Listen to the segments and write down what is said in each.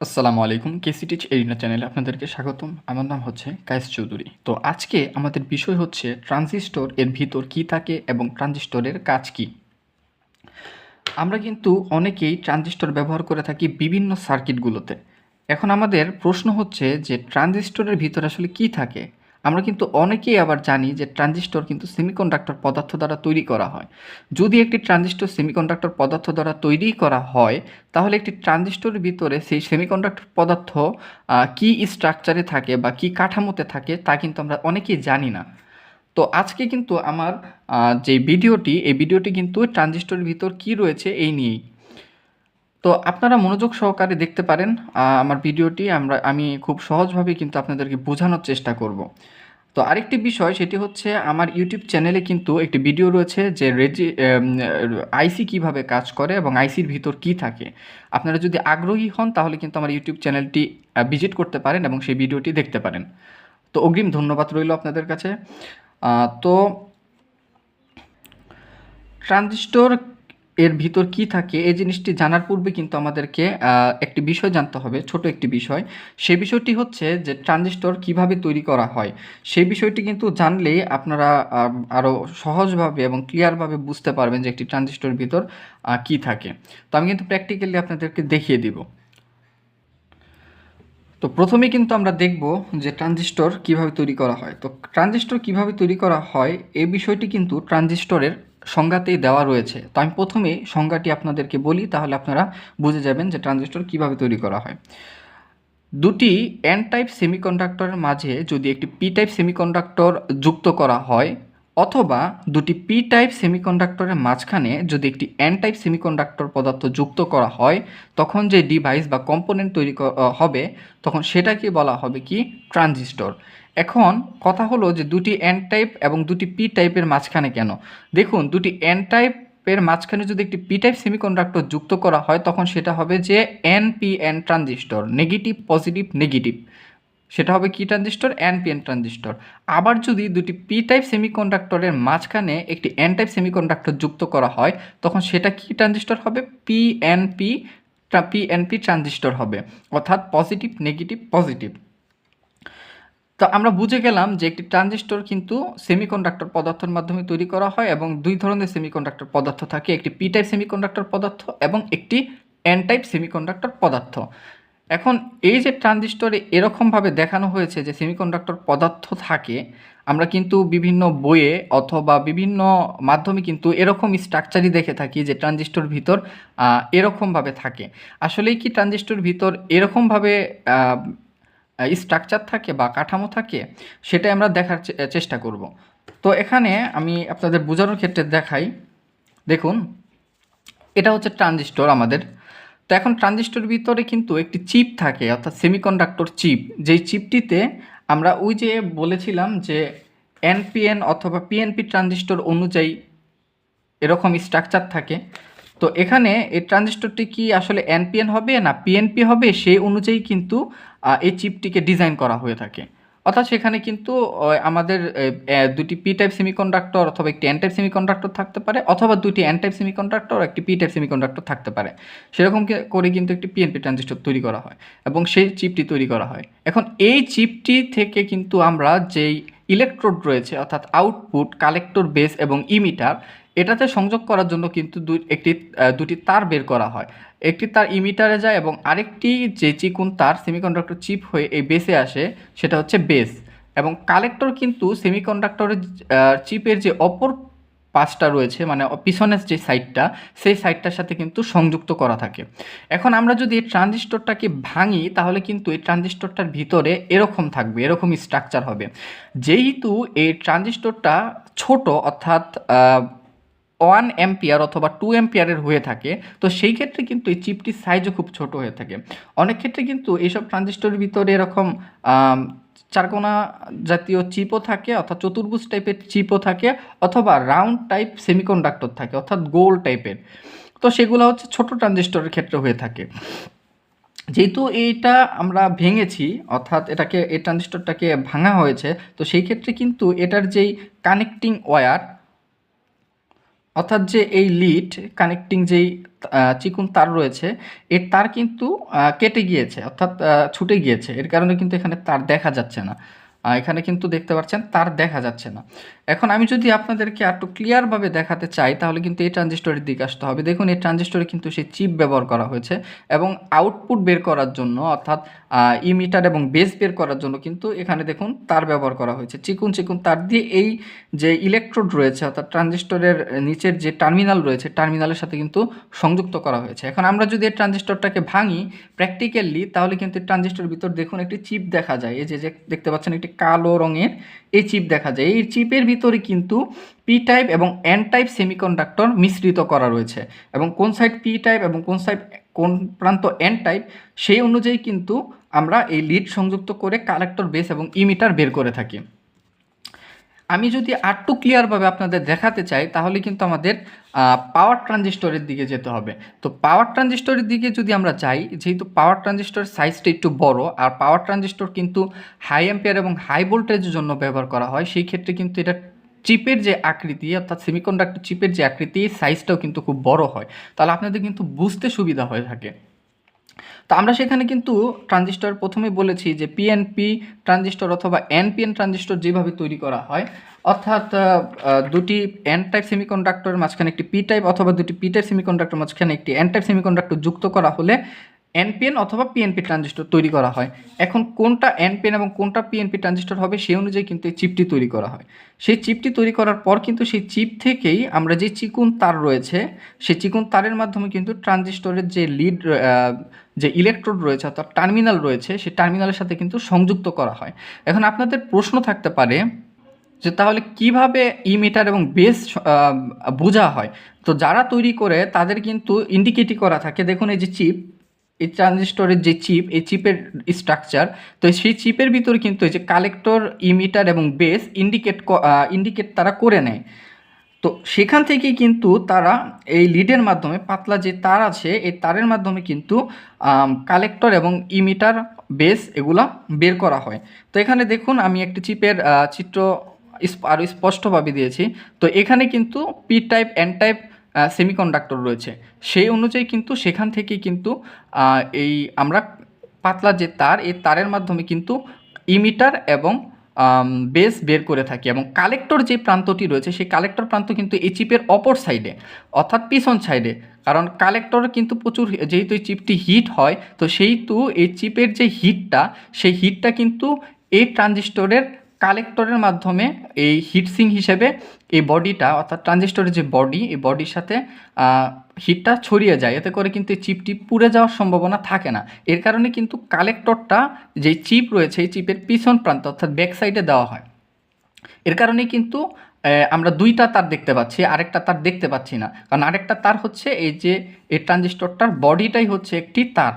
আসসালামু আলাইকুম কেসিটিচ এরিনা চ্যানেলে আপনাদেরকে স্বাগতম। আমার নাম হচ্ছে কায়েস চৌধুরী। তো আজকে আমাদের বিষয় হচ্ছে ট্রানজিস্টর এর ভিতর কি থাকে এবং ট্রানজিস্টরের কাজ কি? আমরা কিন্তু অনেকেই ট্রানজিস্টর ব্যবহার করে থাকি বিভিন্ন সার্কিটগুলোতে। এখন আমাদের প্রশ্ন হচ্ছে যে ট্রানজিস্টরের ভিতর আসলে কি থাকে? আমরা কিন্তু অনেকেই আবার জানি যে ট্রানজিস্টর কিন্তু সেমিকন্ডাক্টর পদার্থ দ্বারা তৈরি করা হয়। যদি একটি ট্রানজিস্টর সেমিকন্ডাক্টর পদার্থ দ্বারা তৈরি করা হয়, তাহলে একটি ট্রানজিস্টরের ভিতরে সেই সেমিকন্ডাক্টর পদার্থ কি স্ট্রাকচারে থাকে বা কি কাঠামোতে থাকে তা কিন্তু আমরা অনেকেই জানি না। তো আজকে কিন্তু আমার যে ভিডিওটি, এই ভিডিওটি কিন্তু ট্রানজিস্টরের ভিতর কি রয়েছে এই নিয়েই। তো আপনারা মনোযোগ সহকারে দেখতে পারেন আমার ভিডিওটি। আমরা, আমি খুব সহজভাবে কিন্তু আপনাদেরকে বোঝানোর চেষ্টা করব। তো আরেকটি বিষয়, সেটি হচ্ছে আমার ইউটিউব চ্যানেলে কিন্তু একটি ভিডিও রয়েছে যে রেজি আইসি কীভাবে কাজ করে এবং আইসির ভিতর কি থাকে। আপনারা যদি আগ্রহী হন, তাহলে কিন্তু আমার ইউটিউব চ্যানেলটি ভিজিট করতে পারেন এবং সেই ভিডিওটি দেখতে পারেন। তো অগ্রিম ধন্যবাদ রইল আপনাদের কাছে। তো ট্রানজিস্টর এর ভিতর কি থাকে? এই জিনিসটি জানার পূর্বে কিন্তু আমাদেরকে একটি বিষয় জানতে হবে, ছোট একটি বিষয়। সেই বিষয়টি হচ্ছে যে ট্রানজিস্টর কীভাবে তৈরি করা হয়। সেই বিষয়টি কিন্তু জানলে আপনারা আরও সহজভাবে এবং ক্লিয়ারভাবে বুঝতে পারবেন যে একটি ট্রানজিস্টরের ভিতর কি থাকে। তো আমি কিন্তু প্র্যাকটিক্যালি আপনাদেরকে দেখিয়ে দিব। তো প্রথমে কিন্তু আমরা দেখব যে ট্রানজিস্টর কীভাবে তৈরি করা হয়। তো ট্রানজিস্টর কীভাবে তৈরি করা হয় এই বিষয়টি কিন্তু ট্রানজিস্টরের সংজ্ঞাতেই দেওয়া রয়েছে। তো আমি প্রথমে সংজ্ঞাটি আপনাদেরকে বলি, তাহলে আপনারা বুঝে যাবেন যে ট্রানজিস্টর কীভাবে তৈরি করা হয়। দুটি এন টাইপ সেমিকন্ডাক্টরের মাঝে যদি একটি পি টাইপ সেমিকন্ডাক্টর যুক্ত করা হয় অথবা দুটি পি টাইপ সেমিকন্ডাক্টরের মাঝখানে যদি একটি এন টাইপ সেমিকন্ডাক্টর পদার্থ যুক্ত করা হয়, তখন যে ডিভাইস বা কম্পোনেন্ট তৈরি হবে, তখন সেটাকে বলা হবে কি? ট্রানজিস্টর এখন কথা হলো যে দুটি এন টাইপ এবং দুটি পি টাইপের মাঝখানে কেন? দেখুন, দুটি এন টাইপের মাঝখানে যদি একটি পি টাইপ সেমিকন্ডাক্টর যুক্ত করা হয়, তখন সেটা হবে যে N P N transistor negative positive negative সেটা হবে কি transistor? N P N transistor. আবার যদি দুটি পি টাইপ সেমিকন্ডাক্টরের মাঝখানে একটি এন টাইপ সেমিকন্ডাক্টর যুক্ত করা হয়, তখন সেটা কি ট্রানজিস্টর হবে? P N P P N P transistor হবে। অর্থাৎ পজিটিভ নেগেটিভ পজিটিভ তো আমরা বুঝে গেলাম যে একটি ট্রানজিস্টর কিন্তু সেমিকন্ডাক্টর পদার্থের মাধ্যমে তৈরি করা হয় এবং দুই ধরনের সেমিকন্ডাক্টর পদার্থ থাকে। একটি পি টাইপ সেমিকন্ডাক্টর পদার্থ এবং একটি এন টাইপ সেমিকন্ডাক্টর পদার্থ। এখন এই যে ট্রানজিস্টরে এরকমভাবে দেখানো হয়েছে যে সেমিকন্ডাক্টর পদার্থ থাকে, আমরা কিন্তু বিভিন্ন বইয়ে অথবা বিভিন্ন মাধ্যমে কিন্তু এরকম স্ট্রাকচারই দেখে থাকি যে ট্রানজিস্টর ভিতর এরকমভাবে থাকে। আসলেই কি ট্রানজিস্টর ভিতর এরকমভাবে স্ট্রাকচার থাকে বা কাঠামো থাকে? সেটা আমরা দেখার চেষ্টা করব। তো এখানে আমি আপনাদের বোঝানোর ক্ষেত্রে দেখাই। দেখুন, এটা হচ্ছে ট্রানজিস্টর আমাদের তো এখন ট্রানজিস্টর ভিতরে কিন্তু একটি চিপ থাকে, অর্থাৎ সেমিকন্ডাক্টর চিপ। যেই চিপটিতে আমরা ওই যে বলেছিলাম যে এনপিএন অথবা পিএনপি ট্রানজিস্টর অনুযায়ী এরকম স্ট্রাকচার থাকে, তো এখানে এই ট্রানজিস্টরটি কি আসলে এনপিএন হবে না পিএনপি হবে? সেই অনুযায়ী কিন্তু এই চিপটিকে ডিজাইন করা হয়ে থাকে। অর্থাৎ সেখানে কিন্তু আমাদের দুটি পি টাইপ সেমিকন্ডাক্টর অথবা একটি এন টাইপ সেমিকন্ডাক্টর থাকতে পারে, অথবা দুটি এন টাইপ সেমিকন্ডাক্টর একটি পি টাইপ সেমিকন্ডাক্টর থাকতে পারে। সেরকম করে কিন্তু একটি পিএনপি ট্রানজিস্টর তৈরি করা হয় এবং সেই চিপটি তৈরি করা হয়। এখন এই চিপটি থেকে কিন্তু আমরা যেই ইলেকট্রোড রয়েছে, অর্থাৎ আউটপুট কালেক্টর বেস এবং ইমিটার এটাতে সংযোগ করার জন্য কিন্তু দুই, একটি দুটি তার বের করা হয়। একটি তার ইমিটারে যায় এবং আরেকটি যে চিকুন তার সেমিকন্ডাক্টর চিপ হয়ে এই বেসে আসে, সেটা হচ্ছে বেস এবং কালেক্টর কিন্তু সেমিকন্ডাক্টরের চিপের যে অপর পাশটা রয়েছে মানে পিছনের যে সাইডটা সেই সাইডটার সাথে কিন্তু সংযুক্ত করা থাকে। এখন আমরা যদি এই ট্রানজিস্টরটাকে ভাঙি, তাহলে কিন্তু এই ট্রানজিস্টরটার ভিতরে এরকম থাকবে এরকম স্ট্রাকচার হবে। যেহেতু এই ট্রানজিস্টরটা ছোট, অর্থাৎ ওয়ান এম্পিয়ার অথবা টু এম্পিয়ারের হয়ে থাকে, তো সেই ক্ষেত্রে কিন্তু এই চিপটির সাইজও খুব ছোট হয়ে থাকে। অনেক ক্ষেত্রে কিন্তু এইসব ট্রানজিস্টরের ভিতরে এরকম চারকোনা জাতীয় চিপও থাকে, অর্থাৎ চতুর্ভুজ টাইপের চিপও থাকে, অথবা রাউন্ড টাইপ সেমিকন্ডাক্টর থাকে, অর্থাৎ গোল টাইপের তো সেগুলো হচ্ছে ছোট ট্রানজিস্টরের ক্ষেত্রে হয়ে থাকে। যেহেতু এইটা আমরা ভেঙেছি, অর্থাৎ এটাকে, এই ট্রানজিস্টরটাকে ভাঙা হয়েছে, তো সেই ক্ষেত্রে কিন্তু এটার যেই কানেক্টিং ওয়্যার অর্থাৎ যে এই লিড কানেক্টিং যেই চিকুন তার রয়েছে, এর তার কিন্তু কেটে গিয়েছে, অর্থাৎ ছুটে গিয়েছে। এর কারণে কিন্তু এখানে তার দেখা যাচ্ছে না। এখানে কিন্তু দেখতে পাচ্ছেন, তার দেখা যাচ্ছে না। এখন আমি যদি আপনাদেরকে একটু ক্লিয়ারভাবে দেখাতে চাই, তাহলে কিন্তু এই ট্রানজিস্টরের দিকে আসতে হবে। দেখুন, এই ট্রানজিস্টরে কিন্তু সেই চিপ ব্যবহার করা হয়েছে এবং আউটপুট বের করার জন্য, অর্থাৎ ইমিটার এবং বেস বের করার জন্য কিন্তু এখানে দেখুন, তার ব্যবহার করা হয়েছে। চিকুন চিকুন, তার দিয়ে এই যে ইলেকট্রোড রয়েছে, অর্থাৎ ট্রানজিস্টরের নিচের যে টার্মিনাল রয়েছে টার্মিনালের সাথে কিন্তু সংযুক্ত করা হয়েছে। এখন আমরা যদি এই ট্রানজিস্টরটাকে ভাঙি প্র্যাকটিক্যালি তাহলে কিন্তু ট্রানজিস্টরের ভিতর দেখুন, একটি চিপ দেখা যায়। এই যে যে, দেখতে পাচ্ছেন, একটি কালো রঙের এই চিপ দেখা যায়। এই চিপের ভিতরে কিন্তু পি টাইপ এবং এন টাইপ সেমিকন্ডাক্টর মিশ্রিত করা রয়েছে এবং কোন সাইড পি টাইপ এবং কোন সাইড কোন প্রান্ত এন টাইপ সেই অনুযায়ী কিন্তু আমরা এই লিড সংযুক্ত করে কালেক্টর বেস এবং ইমিটার বের করে থাকি। আমি যদি আরটু ক্লিয়ারভাবে আপনাদের দেখাতে চাই, তাহলে কিন্তু আমাদের পাওয়ার ট্রানজিস্টরের দিকে যেতে হবে। তো পাওয়ার ট্রানজিস্টরের দিকে যদি আমরা যাই, যেহেতু পাওয়ার ট্রানজিস্টরের সাইজটা একটু বড়, আর পাওয়ার ট্রানজিস্টর কিন্তু হাই অ্যাম্পিয়ার এবং হাই ভোল্টেজের জন্য ব্যবহার করা হয়, সেই ক্ষেত্রে কিন্তু এটা চিপের যে আকৃতি, অর্থাৎ সেমিকন্ডাক্টর চিপের যে আকৃতি সাইজটাও কিন্তু খুব বড় হয়। তাহলে আপনাদের কিন্তু বুঝতে সুবিধা হয়ে থাকে। তো আমরা সেখানে কিন্তু ট্রানজিস্টর প্রথমে বলেছি যে পিএনপি ট্রানজিস্টর অথবা এনপিএন ট্রানজিস্টর যেভাবে তৈরি করা হয়, অর্থাৎ দুটি এন টাইপ সেমিকন্ডাক্টরের মাঝখানে একটি পি টাইপ অথবা দুটি পি টাইপ সেমিকন্ডাক্টর মাঝখানে একটি এন টাইপ সেমিকন্ডাক্টর যুক্ত করা হলে এনপিএন অথবা পিএনপি ট্রানজিস্টর তৈরি করা হয়। এখন কোনটা এনপিএন এবং কোনটা পিএনপি ট্রানজিস্টর হবে সেই অনুযায়ী কিন্তু এই চিপটি তৈরি করা হয়। সেই চিপটি তৈরি করার পর কিন্তু সেই চিপ থেকেই আমরা যে চিকুন তার রয়েছে, সেই চিকুন তারের মাধ্যমে কিন্তু ট্রানজিস্টরের যে লিড যে ইলেকট্রোড রয়েছে অর্থাৎ টার্মিনাল রয়েছে, সেই টার্মিনালের সাথে কিন্তু সংযুক্ত করা হয়। এখন আপনাদের প্রশ্ন থাকতে পারে যে তাহলে কীভাবে ইমিটার এবং বেস বোঝা হয়? তো যারা তৈরি করে, তাদের কিন্তু ইন্ডিকেটই করা থাকে। দেখুন এই যে চিপ এই ট্রানজিস্টরের যে চিপ এই চিপের স্ট্রাকচার তো সেই চিপের ভিতরে কিন্তু এই যে কালেক্টর ইমিটার এবং বেস ইন্ডিকেট ইন্ডিকেট তারা করে নেয়। তো সেখান থেকেই কিন্তু তারা এই লিডের মাধ্যমে, পাতলা যে তার আছে, এই তারের মাধ্যমে কিন্তু কালেক্টর এবং ইমিটার বেস এগুলা বের করা হয়। তো এখানে দেখুন, আমি একটি চিপের চিত্র স্প- আরও স্পষ্টভাবে দিয়েছি। তো এখানে কিন্তু P type N type semiconductor রয়েছে। সেই অনুযায়ী কিন্তু সেখান থেকে কিন্তু এই আমরা পাতলা যে তার, এই তারের মাধ্যমে কিন্তু ইমিটার এবং বেস বের করে থাকি এবং কালেক্টর যে প্রান্তটি রয়েছে, সেই কালেক্টর প্রান্ত কিন্তু এই চিপের অপর সাইডে অর্থাৎ পিছন সাইডে কারণ কালেক্টর কিন্তু প্রচুর, যেহেতু এই চিপটি হিট হয়, তো সেইতু এই চিপের যে হিটটা সেই হিটটা কিন্তু এই ট্রানজিস্টরের কালেক্টরের মাধ্যমে এই হিটসিং হিসেবে এই বডিটা অর্থাৎ ট্রানজিস্টরের যে বডি এই বডির সাথে হিটটা ছড়িয়ে যায়। এতে করে কিন্তু এই চিপটি পুড়ে যাওয়ার সম্ভাবনা থাকে না। এর কারণে কিন্তু কালেক্টরটা যে চিপ রয়েছে, এই চিপের পিছন প্রান্ত, অর্থাৎ ব্যাক সাইডে দেওয়া হয়। এর কারণে কিন্তু আমরা দুইটা তার দেখতে পাচ্ছি, আরেকটা তার দেখতে পাচ্ছি না। কারণ আরেকটা তার হচ্ছে এই যে, এই ট্রানজিস্টরটার বডিটাই হচ্ছে একটি তার।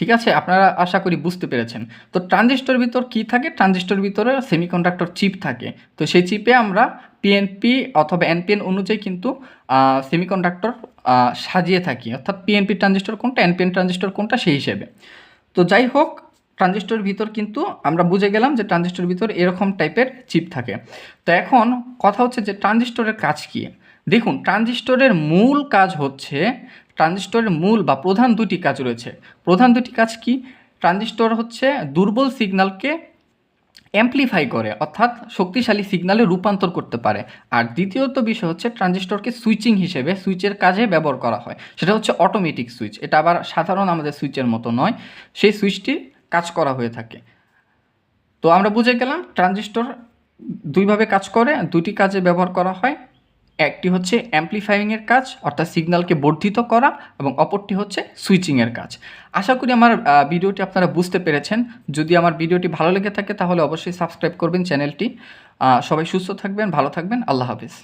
ঠিক আছে? আপনারা আশা করি বুঝতে পেরেছেন। তো ট্রানজিস্টর ভিতর কি থাকে? ট্রানজিস্টর ভিতরে সেমিকন্ডাক্টর চিপ থাকে। তো সেই চিপে আমরা পিএনপি অথবা এনপিএন অনুযায়ী কিন্তু সেমিকন্ডাক্টর সাজিয়ে থাকি। অর্থাৎ পিএনপি ট্রানজিস্টর কোনটা? এনপিএন ট্রানজিস্টর কোনটা? সেই হিসেবে। তো যাই হোক, ট্রানজিস্টর ভিতর কিন্তু আমরা বুঝে গেলাম যে ট্রানজিস্টর ভিতর এরকম টাইপের চিপ থাকে। তো এখন কথা হচ্ছে যে ট্রানজিস্টরের কাজ কী? দেখুন, ট্রানজিস্টরের মূল কাজ হচ্ছে, ট্রানজিস্টরের মূল বা প্রধান দুটি কাজ রয়েছে। প্রধান দুটি কাজ কি? ট্রানজিস্টর হচ্ছে দুর্বল সিগন্যালকে অ্যাম্প্লিফাই করে, অর্থাৎ শক্তিশালী সিগনালে রূপান্তর করতে পারে। আর দ্বিতীয়ত বিষয় হচ্ছে ট্রানজিস্টরকে সুইচিং হিসেবে সুইচের কাজে ব্যবহার করা হয়। সেটা হচ্ছে অটোমেটিক সুইচ এটা আবার সাধারণ আমাদের সুইচের মতো নয়। সেই সুইচটি কাজ করা হয়ে থাকে। তো আমরা বুঝে গেলাম, ট্রানজিস্টর দুইভাবে কাজ করে দুটি কাজে ব্যবহার করা হয়। একটি হচ্ছে অ্যাম্পলিফাইংয়ের কাজ, অর্থাৎ সিগন্যালকে বর্ধিত করা, এবং অপরটি হচ্ছে সুইচিংয়ের কাজ। আশা করি আমার ভিডিওটি আপনারা বুঝতে পেরেছেন। যদি আমার ভিডিওটি ভালো লেগে থাকে, তাহলে অবশ্যই সাবস্ক্রাইব করবেন চ্যানেলটি। সবাই সুস্থ থাকবেন, ভালো থাকবেন। আল্লাহ হাফিজ।